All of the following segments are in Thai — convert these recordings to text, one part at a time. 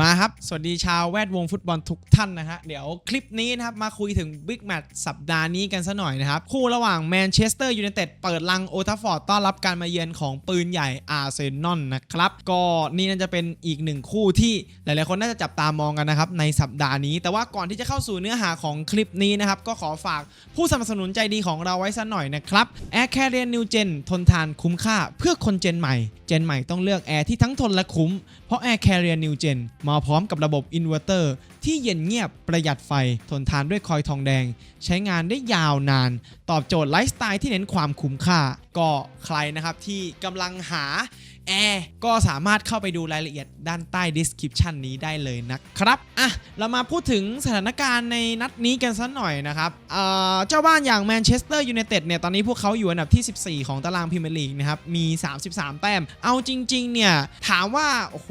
มาครับ สวัสดีชาวแวดวงฟุตบอลทุกท่านนะฮะ เดี๋ยวคลิปนี้นะครับ มาคุยถึงบิ๊กแมตช์สัปดาห์นี้กันซะหน่อยนะครับ คู่ระหว่างแมนเชสเตอร์ยูไนเต็ดเปิดลังโอทัฟฟอร์ดต้อนรับการมาเยือนของปืนใหญ่อาร์เซนอลนะครับ ก็นี่น่าจะเป็นอีกหนึ่งคู่ที่หลายๆ คนน่าจะจับตามองกันนะครับ ในสัปดาห์นี้ แต่ว่าก่อนที่จะเข้าสู่เนื้อหาของคลิปนี้นะครับ ก็ขอฝากผู้สนับสนุนใจดีของเราไว้ซะหน่อยนะครับ Air Carrier New Gen ทนทานคุ้มค่าเพื่อคนเจนใหม่ เจนใหม่ต้องเลือกแอร์ที่ทั้งทนและคุ้มเพราะ Air Carrier New Gen มาพร้อมกับระบบอินเวอร์เตอร์ที่เย็นเงียบประหยัดไฟ ทนทานด้วยคอยทองแดง ใช้งานได้ยาวนาน ตอบโจทย์ไลฟ์สไตล์ที่เน้นความคุ้มค่า ก็ใครนะครับที่กำลังหาแอร์ก็สามารถเข้าไปดูรายละเอียดด้านใต้ description นี้ได้เลยนะครับอะเรามาพูดถึงสถานการณ์ในนัดนี้กันสักหน่อยนะครับเอ่อเจ้าบ้านอย่างแมนเชสเตอร์ยูไนเต็ดเนี่ยตอนนี้พวกเขาอยู่อันดับที่ 14 ของตารางพรีเมียร์ลีกนะครับมี 33 แต้ม เอาจริง ๆ เนี่ย ถามว่า โอ้โห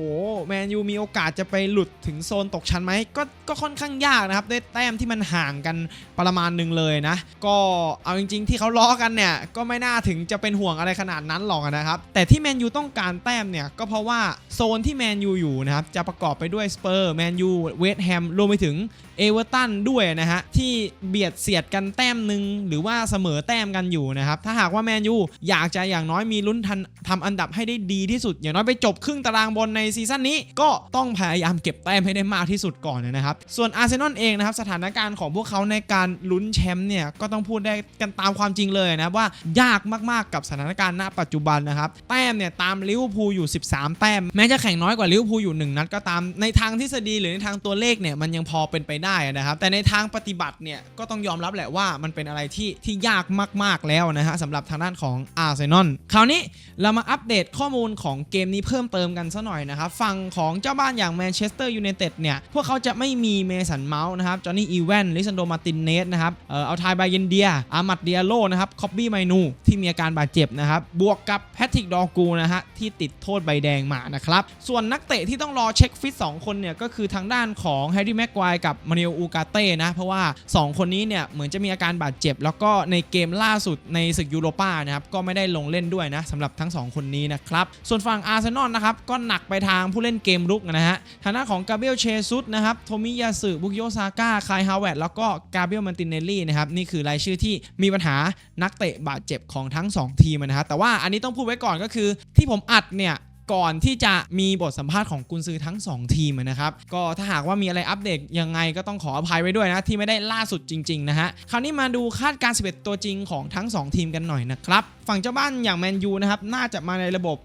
แมนยูมีโอกาสจะไปหลุดถึงโซนตกชั้นไหมก็ก็ค่อนข้างยากนะครับด้วยแต้มที่มันห่างกันประมาณหนึ่งเลยนะ ก็เอาจริง ๆ ที่เขาล้อกันเนี่ยก็ไม่น่าถึงจะเป็นห่วงอะไรขนาดนั้นหรอกนะครับแต่ที่แมนยูต้องการแต้มเนี่ยก็เพราะว่าโซนที่แมนยูอยู่นะครับจะประกอบไปด้วยสเปอร์แมนยูเวสต์แฮมรวมไปถึง เอเวอร์ตันด้วยนะฮะ ที่เบียดเสียดกันแต้มหนึ่งหรือว่าเสมอแต้มกันอยู่นะครับ ถ้าหากว่าแมนยูอยากจะอย่างน้อยมีลุ้นทันทำอันดับให้ได้ดีที่สุด อย่างน้อยไปจบครึ่งตารางบนในซีซั่นนี้ ก็ต้องพยายามเก็บแต้มให้ได้มากที่สุดก่อนนะครับ ส่วนอาร์เซนอลเองนะครับ สถานการณ์ของพวกเขาในการลุ้นแชมป์เนี่ยก็ต้องพูดได้กันตามความจริงเลยนะว่ายากมากๆกับสถานการณ์ณปัจจุบันนะครับแต้มเนี่ยตามลิเวอร์พูลอยู่ 13 แต้มแม้จะแข่งน้อยกว่าลิเวอร์พูลอยู่ 1 นัดก็ตามในทางทฤษฎีหรือในทางตัวเลขเนี่ยมันยังพอเป็นไปได้นะครับแต่ในทางปฏิบัติเนี่ยก็ต้องยอมรับแหละว่ามันเป็นอะไรที่ที่ยากมากๆแล้วนะฮะสำหรับทางด้านของอาร์เซนอลคราวนี้เรามาอัปเดตข้อมูลของเกมนี้เพิ่มเติมกันซะหน่อยนะครับฝั่งของเจ้าบ้านอย่างแมนเชสเตอร์ยูไนเต็ดเนี่ยพวกเขาจะไม่มีเมสันเมาส์นะครับจอห์นนี่อีแวนลิซันโดมาตินเนสนะครับเออเอาทายบายเยนเดียอามัดเดียโลนะครับคอบบี้ไมนูที่มีอาการบาดเจ็บนะครับบวกกับแพทริกดอร์กูนะฮะที่ติดโทษใบแดงมานะครับส่วนนักเตะที่ต้องรอเช็คฟิต2คนเนี่ยก็คือทางด้านของแฮร์รี่แม็กควายกับมาริโออูกาเต้นะ เพราะว่า 2 คนนี้เนี่ยเหมือนจะมีอาการบาดเจ็บ แล้วก็ในเกมล่าสุดในศึกยูโรป้านะครับก็ไม่ได้ลงเล่นด้วยนะสำหรับทั้ง 2 คนนี้นะครับ ส่วนฝั่งอาร์เซนอลนะครับก็หนักไปทางผู้เล่นเกมรุกนะฮะทางด้านของกาเบรียลเชซุสนะครับโทมิยาสึบุกโยซาก้าคายฮาวเวตแล้วก็กาเบรียลมันตินเนลลี่นะครับนี่คือรายชื่อที่มีปัญหานักเตะบาดเจ็บของทั้ง 2 ทีมนะฮะแต่ว่าอันนี้ต้องพูดไว้ก่อนก็คือที่ผมอัดเนี่ย ก่อนที่จะมีบทสัมภาษณ์ของกุนซือทั้ง 2 ทีมนะครับ ก็ถ้าหากว่ามีอะไรอัปเดตยังไงก็ต้องขออภัยไว้ด้วยนะที่ไม่ได้ล่าสุดจริงๆนะฮะ คราวนี้มาดูคาดการณ์11 ตัวจริงของทั้ง 2 ทีมกันหน่อยนะครับ ฝั่งเจ้าบ้านอย่างแมนยูนะครับน่าจะมาในระบบ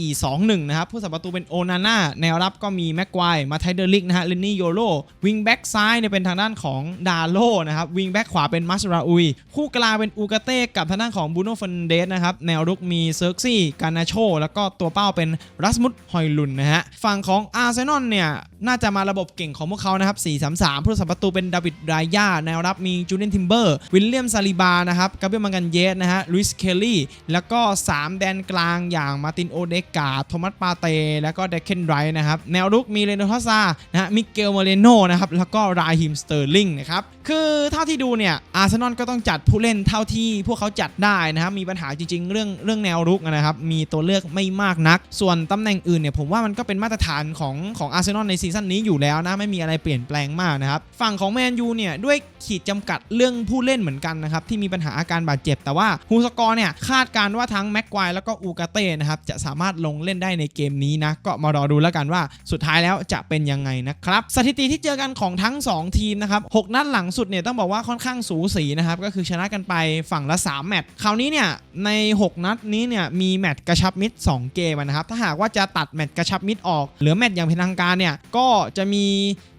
3-4-2-1 นะครับ ผู้สับประตูเป็นโอนาน่าแนวรับก็มีแม็กควายมาไทเดอร์ลิกนะฮะเลนนี่โยโรวิงแบ็กซ้ายเนี่ยเป็นทางด้านของดาโลนะครับวิงแบ็กขวาเป็นมัสราอุยคู่กลางเป็นอูกาเต้กับทางด้านของบูโนฟันเดสนะครับแนวรุกมีเซิร์กซี่กานาโชแล้วก็ตัวเป้าเป็นรัสมุสฮอยลุนนะฮะ ฝั่งของอาร์เซนอลเนี่ย น่าจะมาระบบเก่งของพวกเขานะครับ 4-3-3 ผู้สับประตูเป็นดาวิดรายาแนวรับมีจูเนียนทิมเบอร์ วิลเลียมซาลิบา นะครับกาเบียลมังกันเยสนะฮะ ลุยส์เคลลี่ แล้วก็ 3 แดนกลางอย่างมาตินโอเดกาโทมัสปาเต แล้วก็เดคเคนไรนะครับ แนวรุกมีเรโนทัสซา นะฮะ มิเกลมาเรโนนะครับ แล้วก็ราฮิมสเตอร์ลิงนะครับ คือเท่าที่ดูเนี่ย อาร์เซนอลก็ต้องจัดผู้เล่นเท่าที่พวกเขาจัดได้นะครับ มีปัญหาจริง ๆ เรื่องเรื่องแนวรุกนะครับ มีตัวเลือกไม่มากนัก ส่วนตำแหน่งอื่นเนี่ยผมว่ามันก็เป็นมาตรฐานของของอาร์เซนอลในซีซั่นนี้อยู่แล้วนะไม่มีอะไรเปลี่ยนแปลงมากนะครับฝั่งของแมนยูเนี่ยด้วยขีดจำกัดเรื่องผู้เล่นเหมือนกันนะครับที่มีปัญหาอาการบาดเจ็บ แต่ว่าฮูสกอร์เนี่ยคาดการณ์ว่าทั้งแม็กควายแล้วก็อูกาเต้นะครับจะสามารถลงเล่นได้ในเกมนี้นะก็มารอดูแล้วกันว่าสุดท้ายแล้วจะเป็นยังไงนะครับสถิติที่เจอกันของทั้ง 2 ทีมนะครับหกนัดหลังสุดเนี่ยต้องบอกว่าค่อนข้างสูสีนะครับก็คือชนะกันไปฝั่งละ 3 แมตช์คราวนี้เนี่ยใน 6 นัดนี้เนี่ยมีแมตช์กระชับมิตร2เกมนะครับถ้าหากว่าจะตัดแมตช์กระชับมิตรออกเหลือแมตช์อย่างเป็นทางการเนี่ยก็็จะมี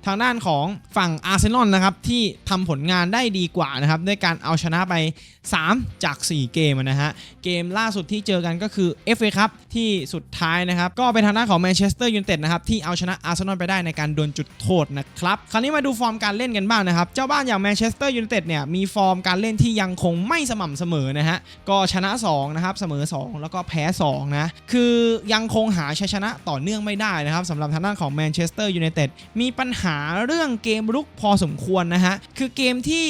ทางด้านของฝั่งอาร์เซนอลนะครับที่ทำผลงานได้ดีกว่านะครับด้วยการเอาชนะไป 3 จาก 4 เกมนะฮะเกมล่าสุดที่เจอกันก็คือ FA ครับที่สุดท้ายนะครับก็เป็นทางด้านของแมนเชสเตอร์ยูไนเต็ดนะครับที่เอาชนะอาร์เซนอลไปได้ในการดวลจุดโทษนะครับคราวนี้มาดูฟอร์มการเล่นกันบ้างนะครับเจ้าบ้านอย่างแมนเชสเตอร์ยูไนเต็ดเนี่ยมีฟอร์มการเล่นที่ยังคงไม่สม่ำเสมอนะฮะก็ชนะ2นะครับเสมอ 2 แล้วก็แพ้2นะคือยังคงหาชัยชนะต่อเนื่องไม่ได้นะครับสำหรับทางด้านของแมนเชสเตอร์ยูไนเต็ดมีปัญหาาเรื่องเกมรุกพอสมควรนะฮะ คือเกมที่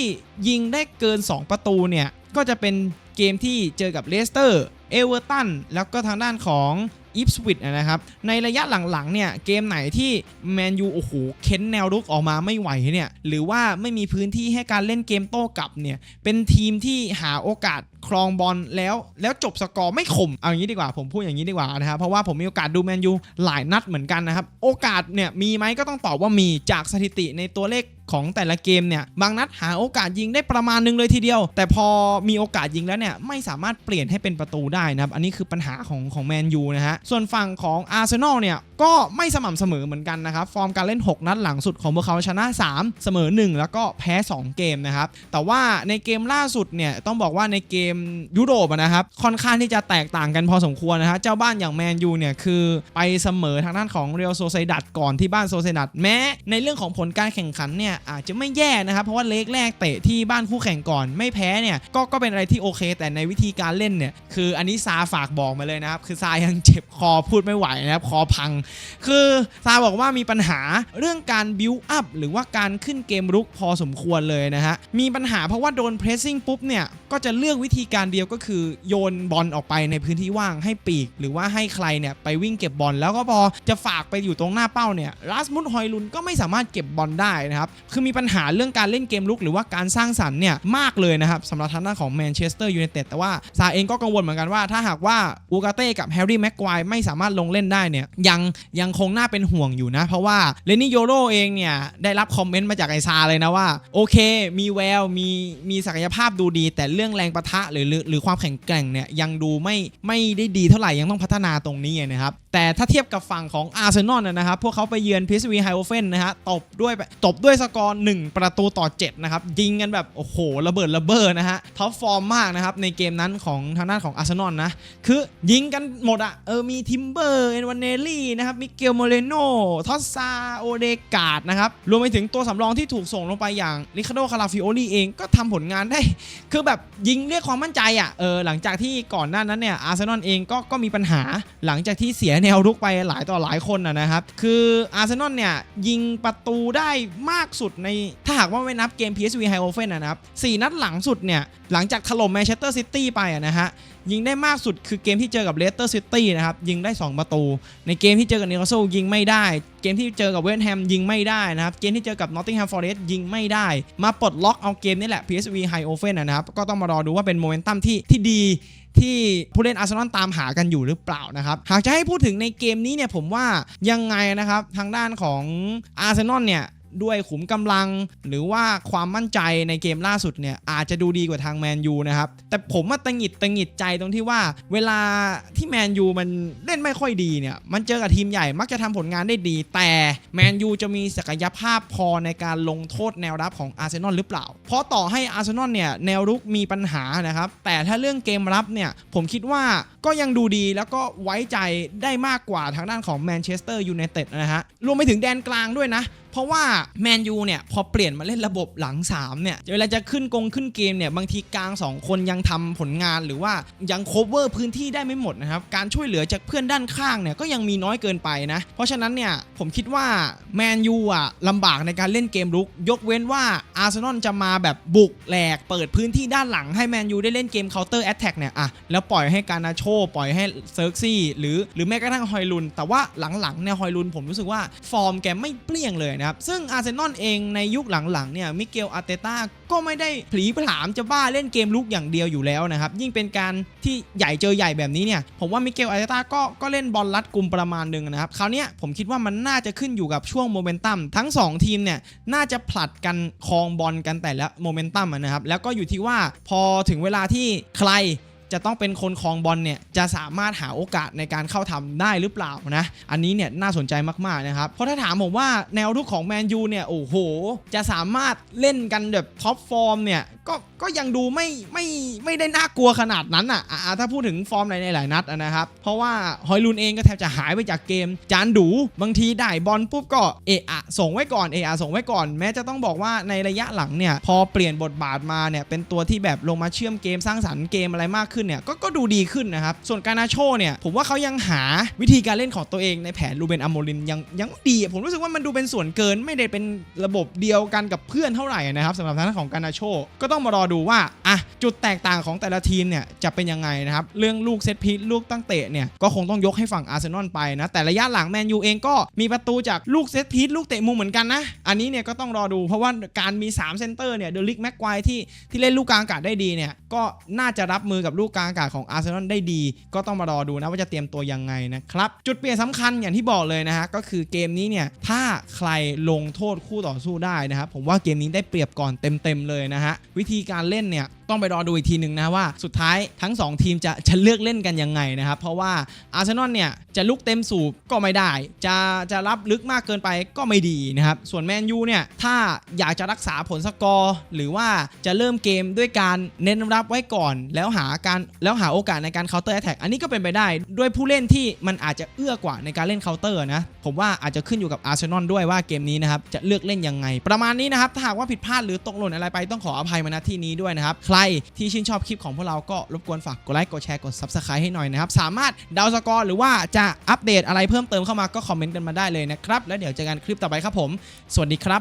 ยิงได้เกิน 2 ประตูเนี่ย ก็จะเป็นเกมที่เจอกับเลสเตอร์ เอเวอร์ตัน แล้วก็ทางด้านของอีฟสวิตนะครับ ในระยะหลังๆเนี่ย เกมไหนที่แมนยูโอ้โหเค้นแนวรุกออกมาไม่ไหวเนี่ย หรือว่าไม่มีพื้นที่ให้การเล่นเกมโต้กลับเนี่ย เป็นทีมที่หาโอกาส ครองบอลแล้วแล้วจบสกอร์ไม่คมเอาอย่างนี้ดีกว่าผมพูดอย่างนี้ดีกว่านะครับเพราะว่าผมมีโอกาสดูแมนยูหลายนัดเหมือนกันนะครับโอกาสเนี่ยมีไหมก็ต้องตอบว่ามีจากสถิติในตัวเลขของแต่ละเกมเนี่ยบางนัดหาโอกาสยิงได้ประมาณนึงเลยทีเดียว แต่พอมีโอกาสยิงแล้วเนี่ยไม่สามารถเปลี่ยนให้เป็นประตูได้นะครับอันนี้คือปัญหาของของแมนยูนะฮะส่วนฝั่งของอาร์เซนอลเนี่ย ก็ไม่สม่ำเสมอเหมือนกันนะครับ ฟอร์มการเล่น 6 นัดหลังสุดของพวกเขาชนะ 3 เสมอ 1 แล้วก็แพ้ 2 เกมนะครับ แต่ว่าในเกมล่าสุดเนี่ยต้องบอกว่าในเกมยุโรปนะครับค่อนข้างที่จะแตกต่างกันพอสมควรนะฮะเจ้าบ้านอย่างแมนยูเนี่ยคือไปเสมอทางด้านของเรอัลโซเซดัดก่อนที่บ้านโซเซดัดแม้ในเรื่องของผลการแข่งขันเนี่ยอาจจะไม่แย่นะครับ เพราะว่าเลกแรกเตะที่บ้านคู่แข่งก่อนไม่แพ้เนี่ยก็ก็เป็นอะไรที่โอเค แต่ในวิธีการเล่นเนี่ยคืออันนี้ซาฝากบอกมาเลยนะครับคือซายังเจ็บคอพูดไม่ไหวนะครับคอพังคือซาบอกว่ามีปัญหาเรื่องการบิวอัพหรือว่าการขึ้นเกมรุกพอสมควรเลยนะฮะ มีปัญหาเพราะว่าโดนเพรสซิ่งปุ๊บเนี่ย ก็จะเลือกวิธีการเดียวก็คือโยนบอลออกไปในพื้นที่ว่างให้ปีก หรือว่าให้ใครเนี่ยไปวิ่งเก็บบอลแล้วก็พอจะฝากไปอยู่ตรงหน้าเป้าเนี่ยรัสมุดฮอยลุนก็ไม่สามารถเก็บบอลได้นะครับ คือมีปัญหาเรื่องการเล่นเกมลุกหรือว่าการสร้างสรรค์เนี่ยมากเลยนะครับสำหรับทางด้านของแมนเชสเตอร์ยูไนเต็ดแต่ว่าซาเองก็กังวลเหมือนกันว่า ถ้าหากว่าอูกาเต้กับแฮร์รี่แม็กควายไม่สามารถลงเล่นได้เนี่ยยังยังคงน่าเป็นห่วงอยู่นะ เพราะว่าเลนี่โยโรเองเนี่ย ได้รับคอมเมนต์มาจากไอซาเลยนะว่า โอเค มีแววมีมีศักยภาพดูดี แต่เรื่องแรงประทะหรือหรือความแข็งแกร่งเนี่ย ยังดูไม่ไม่ได้ดีเท่าไหร่ยังต้องพัฒนาตรงนี้นะครับแต่ถ้าเทียบกับฝั่งของอาร์เซนอลนะครับ พวกเขาไปเยือนพีซวีไฮโอเฟนนะฮะตบด้วยตบด้วยสกอร์ 1 ประตูต่อ 7 นะครับ ยิงกันแบบ โอ้โห ระเบิดระเบ้อนะฮะท็อปฟอร์มมากนะครับ ในเกมนั้นของทางด้านของอาร์เซนอลนะ คือยิงกันหมดอะเออมีทิมเบอร์ เอ็นวานเนลลี่นะครับมิเกลโมเรโนทอสซาโอเดกาดนะครับรวมไปถึงตัวสำรองที่ถูกส่งลงไปอย่างริคาโดคาราฟิโอลีเองก็ทำผลงานได้ คือแบบยิงเรียกความมั่นใจอะเออหลังจากที่ก่อนหน้านั้นเนี่ยอาร์เซนอลเองก็ก็มีปัญหาหลังจากที่เสียแนวรุกไปหลายต่อหลายคนนะครับคืออาร์เซนอลเนี่ยยิงประตูได้มากสุดในถ้าหากว่าไม่นับเกม PSV h i o f e n นนะครับสี่นัดหลังสุดเนี่ยหลังจากถล่มแมนเชสเตอร์ซิตี้ไปอะนะฮะยิงได้มากสุดคือเกมที่เจอกับเลสเตอร์ซิตี้นะครับยิงได้ 2 ประตู ในเกมที่เจอกับนิวคาสเซิลยิงไม่ได้ เกมที่เจอกับเวสต์แฮมยิงไม่ได้นะครับเกมที่เจอกับนอตติงแฮมฟอร์เรสต์ยิงไม่ได้ มาปลดล็อกเอาเกมนี้แหละ PSV h i o f e n นะครับก็ต้องมารอดูว่าเป็นโมเมนตัมที่ที่ดีที่ผู้เล่นอาร์เซนอลตามหากันอยู่หรือเปล่านะครับ หากจะให้พูดถึงในเกมนี้เนี่ยผมว่ายังไงนะครับทางด้านของอาร์เซนอลเนี่ย ด้วยขุมกำลัง หรือว่าความมั่นใจในเกมล่าสุดเนี่ยอาจจะดูดีกว่าทางแมนยูนะครับ แต่ผมมาตังหิดตังหิดใจตรงที่ว่า เวลาที่แมนยูมันเล่นไม่ค่อยดีเนี่ยมันเจอกับทีมใหญ่มักจะทำผลงานได้ดี แต่แมนยูจะมีศักยภาพพอในการลงโทษแนวรับของอาร์เซนอลหรือเปล่า เพราะต่อให้อาร์เซนอลเนี่ยแนวรุกมีปัญหานะครับ แต่ถ้าเรื่องเกมรับเนี่ยผมคิดว่าก็ยังดูดีแล้วก็ไว้ใจได้มากกว่าทางด้านของแมนเชสเตอร์ยูไนเต็ดนะฮะรวมไปถึงแดนกลางด้วยนะ เพราะว่าแมนยูเนี่ยพอเปลี่ยนมาเล่นระบบหลัง3เนี่ยเวลาจะขึ้นกงขึ้นเกมเนี่ยบางทีกลาง 2 คนยังทำผลงานหรือว่ายังโคเวอร์พื้นที่ได้ไม่หมดนะครับการช่วยเหลือจากเพื่อนด้านข้างเนี่ยก็ยังมีน้อยเกินไปนะเพราะฉะนั้นเนี่ยผมคิดว่าแมนยูอะลำบากในการเล่นเกมรุก ยกเว้นว่าอาร์เซนอลจะมาแบบบุกแหลกเปิดพื้นที่ด้านหลังให้แมนยูได้เล่นเกมเคาน์เตอร์แอตแทกเนี่ยอะแล้วปล่อยให้การนาโชปล่อยให้เซิร์กซี่หรือหรือแม้กระทั่งฮอยลุน แต่ว่าหลังๆเนี่ยฮอยลุนผมรู้สึกว่าฟอร์มแกไม่เปลี่ยงเลยนะครับ ซึ่งอาร์เซนอลเองในยุคหลังๆเนี่ยมิเกลอาร์เตต้าก็ไม่ได้ผลีผลามจะบ้าเล่นเกมลุกอย่างเดียวอยู่แล้วนะครับ ยิ่งเป็นการที่ใหญ่เจอใหญ่แบบนี้เนี่ยผมว่ามิเกลอาร์เตต้าก็ก็เล่นบอลรัดกลุ่มประมาณหนึ่งนะครับ คราวนี้ผมคิดว่ามันน่าจะขึ้นอยู่กับช่วงโมเมนตัมทั้งสองทีมเนี่ยน่าจะผลัดกันครองบอลกันแต่ละโมเมนตัมนะครับแล้วก็อยู่ที่ว่าพอถึงเวลาที่ใคร จะต้องเป็นคนครองบอลเนี่ยจะสามารถหาโอกาสในการเข้าทำได้หรือเปล่านะอันนี้เนี่ยน่าสนใจมากๆนะครับเพราะถ้าถามผมว่าแนวรุกของแมนยูเนี่ยโอ้โห จะสามารถเล่นกันแบบท็อปฟอร์มเนี่ยก็ก็ยังดูไม่ไม่ไม่ได้น่ากลัวขนาดนั้นอะอะถ้าพูดถึงฟอร์มในหลายนัดนะครับ เพราะว่าฮอยลุนเองก็แทบจะหายไปจากเกม จานดูบางทีได้บอลปุ๊บก็เอะอะส่งไว้ก่อนเอะอะส่งไว้ก่อน แม้จะต้องบอกว่าในระยะหลังเนี่ยพอเปลี่ยนบทบาทมาเนี่ยเป็นตัวที่แบบลงมาเชื่อมเกมสร้างสรรค์เกมอะไรมากขึ้นเนี่ยก็ก็ดูดีขึ้นนะครับ ส่วนการนาโชเนี่ยผมว่าเขายังหาวิธีการเล่นของตัวเองในแผนลูเบนอโมรินยังยังดี ผมรู้สึกว่ามันดูเป็นส่วนเกินไม่ได้เป็นระบบเดียวกันกับเพื่อนเท่าไหร่นะครับสำหรับทางด้านของการนาโชก็ต้องมารอดูว่าอะจุดแตกต่างของแต่ละทีมเนี่ยจะเป็นยังไงนะครับเรื่องลูกเซตพีซลูกตั้งเตะเนี่ยก็คงต้องยกให้ฝั่งอาร์เซนอลไปนะแต่ระยะหลังแมนยูเองก็มีประตูจากลูกเซตพีซลูกเตะมุมเหมือนกันนะอันนี้เนี่ยก็ต้องรอดูเพราะว่าการมี3เซนเตอร์เนี่ยเดลิกแม็กควายที่ที่เล่นลูกกลางอากาศได้ดีเนี่ยก็น่าจะรับมือกับลูกกลางอากาศของอาร์เซนอลได้ดี ก็ต้องมารอดูนะว่าจะเตรียมตัวยังไงนะครับ จุดเปลี่ยนสำคัญอย่างที่บอกเลยนะฮะ ก็คือเกมนี้เนี่ย ถ้าใครลงโทษคู่ต่อสู้ได้นะครับผมว่าเกมนี้ได้เปรียบก่อนเต็มๆเลยนะฮะวิธีการเล่นเนี่ย ต้องไปรอดูอีกทีหนึ่งนะว่าสุดท้ายทั้ง 2 ทีมจะจะเลือกเล่นกันยังไงนะครับ เพราะว่าอาร์เซนอลเนี่ยจะลุกเต็มสูบก็ไม่ได้ จะจะรับลึกมากเกินไปก็ไม่ดีนะครับ ส่วนแมนยูเนี่ยถ้าอยากจะรักษาผลสกอร์ หรือว่าจะเริ่มเกมด้วยการเน้นรับไว้ก่อน แล้วหาการแล้วหาโอกาสในการ counter attack อันนี้ก็เป็นไปได้ด้วยผู้เล่นที่มันอาจจะเอื้อกว่าในการเล่น counter นะผมว่าอาจจะขึ้นอยู่กับอาร์เซนอลด้วยว่าเกมนี้นะครับจะเลือกเล่นยังไง ประมาณนี้นะครับถ้าหากว่าผิดพลาดหรือตกหล่นอะไรไปต้องขออภัยมาณที่นี้ด้วยนะครับใครที่ชื่นชอบคลิปของพวกเราก็รบกวนฝากกดไลค์กดแชร์กด subscribe ให้หน่อยนะครับ สามารถเดาสกอร์หรือว่าจะอัปเดตอะไรเพิ่มเติมเข้ามาก็คอมเมนต์กันมาได้เลยนะครับ แล้วเดี๋ยวเจอกันคลิปต่อไปครับผม สวัสดีครับ